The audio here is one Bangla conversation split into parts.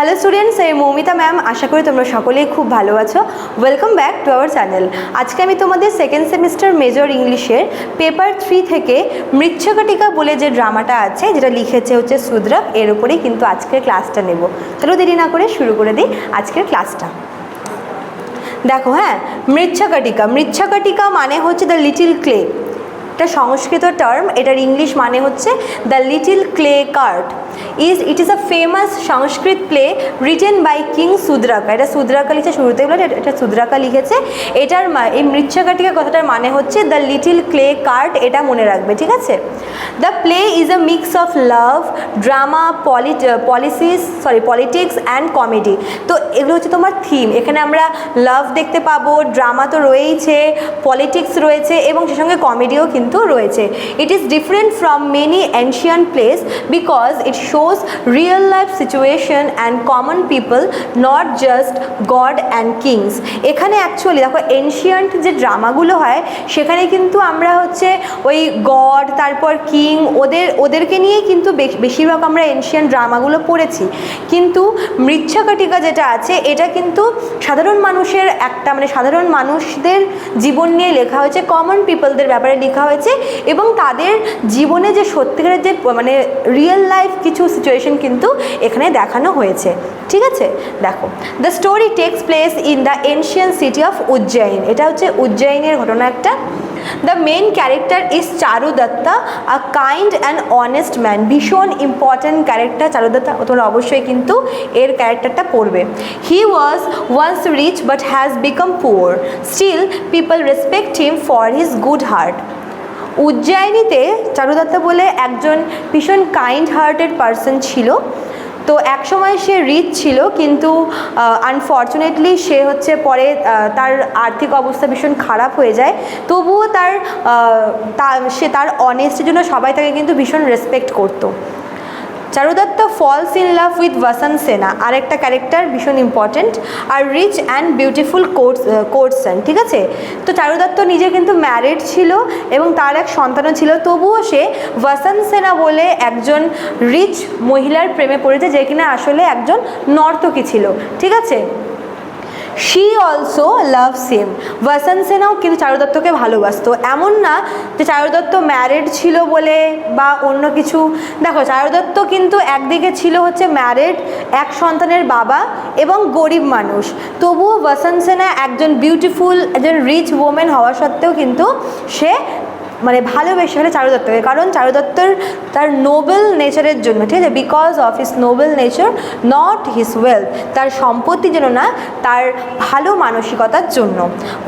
হ্যালো স্টুডেন্টস আমি মৌমিতা ম্যাম আশা করি তোমরা সকলেই খুব ভালো আছো। Welcome back to our channel আজকে আমি তোমাদের সেকেন্ড সেমিস্টার মেজর ইংলিশের পেপার থ্রি থেকে মৃচ্ছকটিকা বলে যে ড্রামাটা আছে, যেটা লিখেছে হচ্ছে সুদ্রক এর উপরেই কিন্তু আজকের ক্লাসটা নেব। তাহলে দেরি না করে শুরু করে দিই আজকের ক্লাসটা দেখো হ্যাঁ মৃচ্ছকটিকা। মৃচ্ছকটিকা মানে হচ্ছে দ্য লিটিল ক্লে এটা সংস্কৃত টার্ম এটার ইংলিশ মানে হচ্ছে the little clay cart is it is a famous Sanskrit play written by king Shudraka এটা সুদ্রাকা লিখেছে শুরুতে বলে, এটা সুদ্রাকা লিখেছে। এটার এই মৃচ্ছাকাটিকা কথাটার মানে হচ্ছে দ্য লিটিল ক্লে কার্ট এটা মনে রাখবে, ঠিক আছে? The play is a mix of love drama polit policies sorry politics and comedy তো এগুলো হচ্ছে তোমার থিম এখানে আমরা লাভ দেখতে পাবো ড্রামা তো রয়েইছে পলিটিক্স রয়েছে এবং সে সঙ্গে কমেডিও কিন্তু রয়েছে। It is different from many ancient plays because it shows real life situation and common people not just god and kings এখানে অ্যাকচুয়ালি দেখো এনশিয়ান্ট যে ড্রামাগুলো হয়, সেখানে কিন্তু আমরা হচ্ছে ওই গড তারপর কিং ওদের, ওদেরকে নিয়েই কিন্তু বেশ- বেশিরভাগ আমরা এনশিয়ান ড্রামাগুলো পড়েছি। কিন্তু মৃচ্ছকটিকা যেটা আছে, এটা কিন্তু সাধারণ মানুষের একটা মানে সাধারণ মানুষদের জীবন নিয়ে লেখা হয়েছে কমন পিপলদের ব্যাপারে লেখা হয়েছে, এবং তাদের জীবনে যে সত্যিকারের যে মানে রিয়েল লাইফ কিছু সিচুয়েশন কিন্তু এখানে দেখানো হয়েছে। ঠিক আছে? দেখো the story takes place in the ancient city of Ujjain এটা হচ্ছে উজ্জয়িনের ঘটনা একটা। The main character is Charudatta a kind and honest man ভীষণ ইম্পর্ট্যান্ট ক্যারেক্টার চারু দত্তা তোমরা অবশ্যই কিন্তু এর ক্যারেক্টারটা পড়বে। He was once rich but has become poor still people respect him for his good heart উজ্জয়িনীতে Charudatta বলে একজন ভীষণ কাইন্ড হার্টেড পারসন ছিল। তো এক সময় সে রিচ ছিল, কিন্তু আনফর্চুনেটলি সে হচ্ছে পরে তার আর্থিক অবস্থা ভীষণ খারাপ হয়ে যায়। তবুও তার সে তার অনেস্টের জন্য সবাই তাকে কিন্তু ভীষণ রেসপেক্ট করতো। Charudatta falls in love with Vasantasena আর একটা ক্যারেক্টার ভীষণ important R rich and beautiful course courtesan ঠিক আছে? তো চারুদত্ত নিজে কিন্তু ম্যারিড ছিল এবং তার এক সন্তানও ছিল, তবুও সে ভাসান সেনা বলে একজন রিচ মহিলার প্রেমে পড়েছে, যে কিনা আসলে একজন নর্তকী ছিল, ঠিক আছে? শি অলসো লাভ সেম বসন্ত সেনাও কিন্তু চারুদত্তকে ভালোবাসত। এমন না যে চারুদত্ত ম্যারিড ছিল বলে বা অন্য কিছু। দেখো চারুদত্ত কিন্তু একদিকে ছিল হচ্ছে ম্যারিড এক সন্তানের বাবা এবং গরিব মানুষ। তবুও বসন্ত সেনা একজন বিউটিফুল একজন রিচ ওমেন হওয়া সত্ত্বেও কিন্তু সে মানে ভালোবেসে ফেলে চারুদত্তকে, কারণ চারুদত্তর তার নোবেল নেচারের জন্য, ঠিক আছে? Because of his noble nature not his wealth তার সম্পত্তির জন্য না, তার ভালো মানসিকতার জন্য।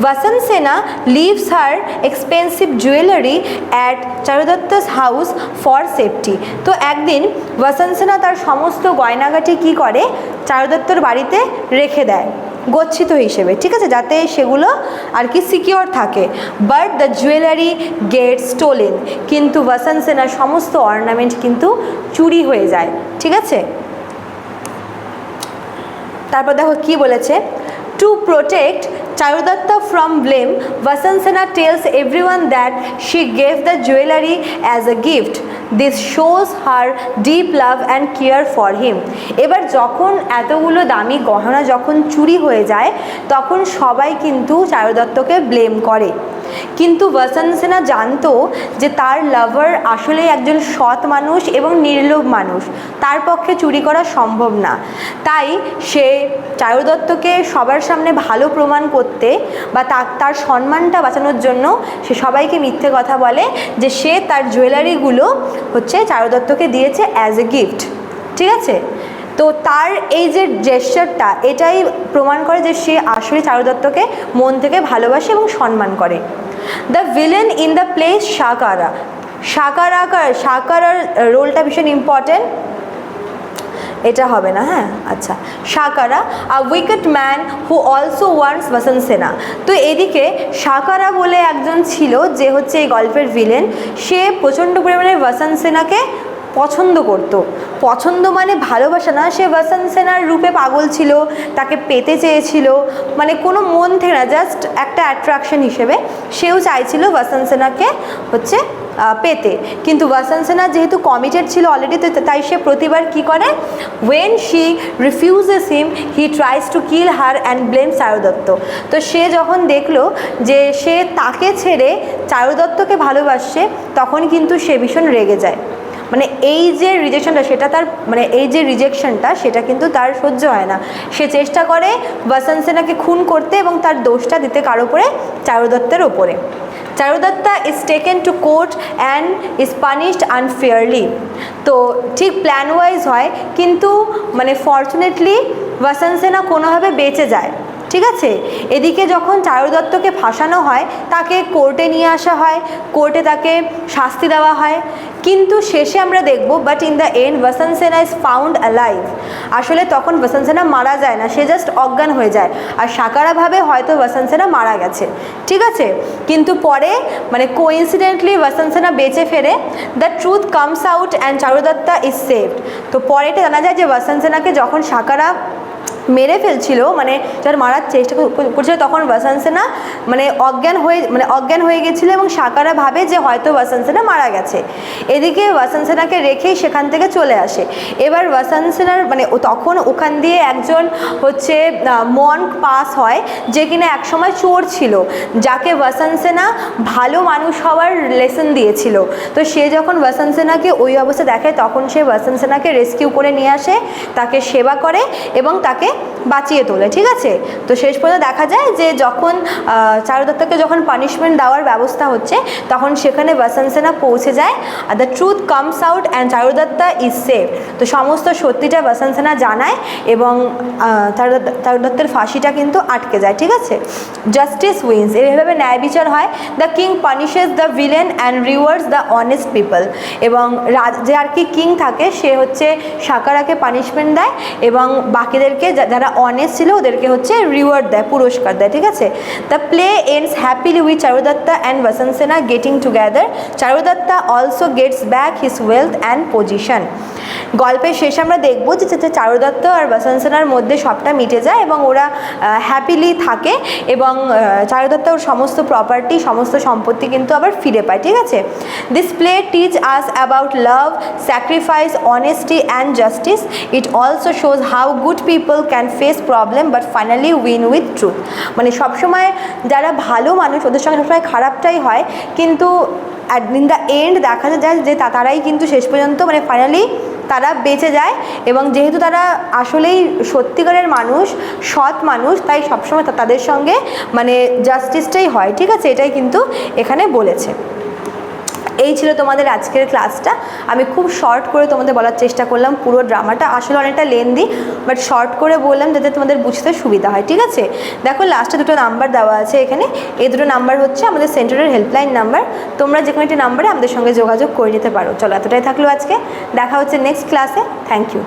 Vasantasena leaves her expensive jewellery at Charudatta's house for safety তো একদিন ভাসান সেনা তার সমস্ত গয়নাগাটি কী করে? চারুদত্তর বাড়িতে রেখে দেয়। গচ্ছিত হিসেবে, ঠিক আছে? যাতে সেগুলো আর কি সিকিওর থাকে। But the jewellery get stolen কিন্তু ভাসান সেনার সমস্ত অর্নামেন্ট কিন্তু চুরি হয়ে যায়, ঠিক আছে? তারপর দেখো কি বলেছে? Two protect blame Vasantasena tells everyone that she gave the jewellery as a gift this shows her deep love and care for him এবার যখন এতগুলো দামি গহনা যখন চুরি হয়ে যায়, তখন সবাই কিন্তু চারুদত্তকে ব্লেম করে। কিন্তু বসন সেনা জানতো যে তার লাভার আসলে একজন সৎ মানুষ এবং নির্লোভ মানুষ। তার পক্ষে চুরি করা সম্ভব না। তাই সে চারুদত্তকে সবার সামনে ভালো প্রমাণ করতে বা তার সম্মানটা বাঁচানোর জন্য সে সবাইকে মিথ্যে কথা বলে যে সে তার জুয়েলারিগুলো হচ্ছে চারুদত্তকে দিয়েছে অ্যাজ এ গিফট ঠিক আছে? তো তার এই যে জেস্টারটা এটাই প্রমাণ করে যে সে আসলে চারুদত্তকে মন থেকে ভালোবাসে এবং সম্মান করে। The villain in the play's Shakara Shakar আকার সাকারার রোলটা ভীষণ ইম্পর্টেন্ট এটা হবে না হ্যাঁ? আচ্ছা। Shakara a wicked man who also wants Vasantasena তো এদিকে সাকারা বলে একজন ছিল যে হচ্ছে এই গল্পের ভিলেন সে প্রচণ্ড পরিমাণে বসন্ত সেনাকে পছন্দ করতো। পছন্দ মানে ভালোবাসা না, সে ভাসান সেনার রূপে পাগল ছিল, তাকে পেতে চেয়েছিল। মানে কোনো মন থেকে না জাস্ট একটা অ্যাট্রাকশন হিসেবে সেও চাইছিল ভাসান সেনাকে হচ্ছে পেতে। কিন্তু বসন্ত সেনা যেহেতু কমিটেড ছিল অলরেডি তো তাই সে প্রতিবার কি করে? When she refuses him he tries to kill her and blame Charudatta তো সে যখন দেখল যে সে তাকে ছেড়ে চারুদত্তকে ভালোবাসছে, তখন কিন্তু সে ভীষণ রেগে যায়। মানে এই যে রিজেকশনটা সেটা তার মানে এই যে রিজেকশনটা সেটা কিন্তু তার সহ্য হয় না। সে চেষ্টা করে বসন্ত সেনাকে খুন করতে এবং তার দোষটা দিতে কার ওপরে চারুদত্তের ওপরে Charudatta is taken to court and is punished unfairly তো ঠিক প্ল্যান ওয়াইজ হয়, কিন্তু মানে ফর্চুনেটলি বসন্ত সেনা কোনোভাবে বেঁচে যায়। ঠিক আছে? এদিকে যখন চারুদত্তকে ফাঁসানো হয়, তাকে কোর্টে নিয়ে আসা হয়, কোর্টে তাকে শাস্তি দেওয়া হয়। কিন্তু শেষে আমরা দেখব but in the end Vasantasena is found alive আসলে তখন বসন্ত সেনা মারা যায় না, সে জাস্ট অজ্ঞান হয়ে যায়। আর সাকারাভাবে হয়তো বসন্ত সেনা মারা গেছে। ঠিক আছে? কিন্তু পরে মানে কোইন্সিডেন্টলি বসন্ত সেনা বেঁচে ফেরে the truth comes out and Charudatta is saved তো পরে এটা জানা যায় যে বসন্ত সেনাকে যখন সাকারা মেরে ফেলছিল মানে যার মারার চেষ্টা কর- করছিল তখন বসন্ত সেনা মানে অজ্ঞান হয়ে মানে অজ্ঞান হয়ে গেছিল এবং সাকারা ভাবে যে হয়তো বসন্ত সেনা মারা গেছে। এদিকে বসন্ত সেনাকে রেখেই সেখান থেকে চলে আসে। এবার বসন্ত সেনার মানে তখন ওখান দিয়ে একজন হচ্ছে মনক পাস হয়, যে কিনা একসময় চোর ছিল, যাকে বসন্ত সেনা ভালো মানুষ হওয়ার লেসন দিয়েছিল। তো সে যখন বসন্ত সেনাকে ওই অবস্থা দেখে তখন সে বসন্ত সেনাকে রেস্কিউ করে নিয়ে আসে, তাকে সেবা করে এবং তাকে বাঁচিয়ে তোলে, ঠিক আছে? তো শেষ পর্যন্ত দেখা যায় যে যখন চারুদত্তকে যখন পানিশমেন্ট দেওয়ার ব্যবস্থা হচ্ছে, তখন সেখানে বসন্ত সেনা পৌঁছে যায়, আর the truth comes out and Charudatta is save তো সমস্ত সত্যিটা বসন্ত সেনা জানায় এবং চারুদত্তের ফাঁসিটা কিন্তু আটকে যায়, ঠিক আছে? জাস্টিস উইন্স এইভাবে ন্যায় বিচার হয়। The king punishes the villain and rewards the honest people এবং যে আর কি কিং থাকে, সে হচ্ছে সাকারাকে পানিশমেন্ট দেয় এবং বাকিদেরকে যারা অনেস্ট ছিল ওদেরকে হচ্ছে রিওয়ার্ড দেয়, পুরস্কার দেয়, ঠিক আছে? The play ends happily with Charudatta and Vasantasena getting together Charudatta also gets back his wealth and position গল্পের শেষে আমরা দেখব যে চারুদত্ত আর বসন্ত সেনার মধ্যে সবটা মিটে যায় এবং ওরা হ্যাপিলি থাকে এবং চারুদত্ত ওর সমস্ত প্রপার্টি সমস্ত সম্পত্তি কিন্তু আবার ফিরে পায়, ঠিক আছে? This play teach us about love sacrifice honesty and justice it also shows how good people can face problem but finally win with truth মানে সবসময় যারা ভালো মানুষ, ওদের সঙ্গে সবসময় খারাপটাই হয়, কিন্তু ইন দ্য এন্ড দেখা যায় যে তারাই কিন্তু শেষ পর্যন্ত মানে ফাইনালি তারা বেঁচে যায়, এবং যেহেতু তারা আসলেই সত্যিকারের মানুষ, সৎ মানুষ, তাই সবসময় তাদের সঙ্গে মানে জাস্টিসটাই হয়। ঠিক আছে? এটাই কিন্তু এখানে বলেছে। এই ছিল তোমাদের আজকের ক্লাসটা। আমি খুব শর্ট করে তোমাদের বলার চেষ্টা করলাম পুরো ড্রামাটা আসলে অনেকটা লেন্দি বাট শর্ট করে বললাম যাতে তোমাদের বুঝতে সুবিধা হয়, ঠিক আছে? দেখো লাস্টে দুটো নাম্বার দেওয়া আছে এখানে। এই দুটো নাম্বার হচ্ছে আমাদের সেন্টারের হেল্পলাইন নাম্বার তোমরা যে কোনো একটি নাম্বারে আমাদের সঙ্গে যোগাযোগ করে নিতে পারো। চলো, এতটাই থাকল আজকে। দেখা হচ্ছে নেক্সট ক্লাসে থ্যাংক ইউ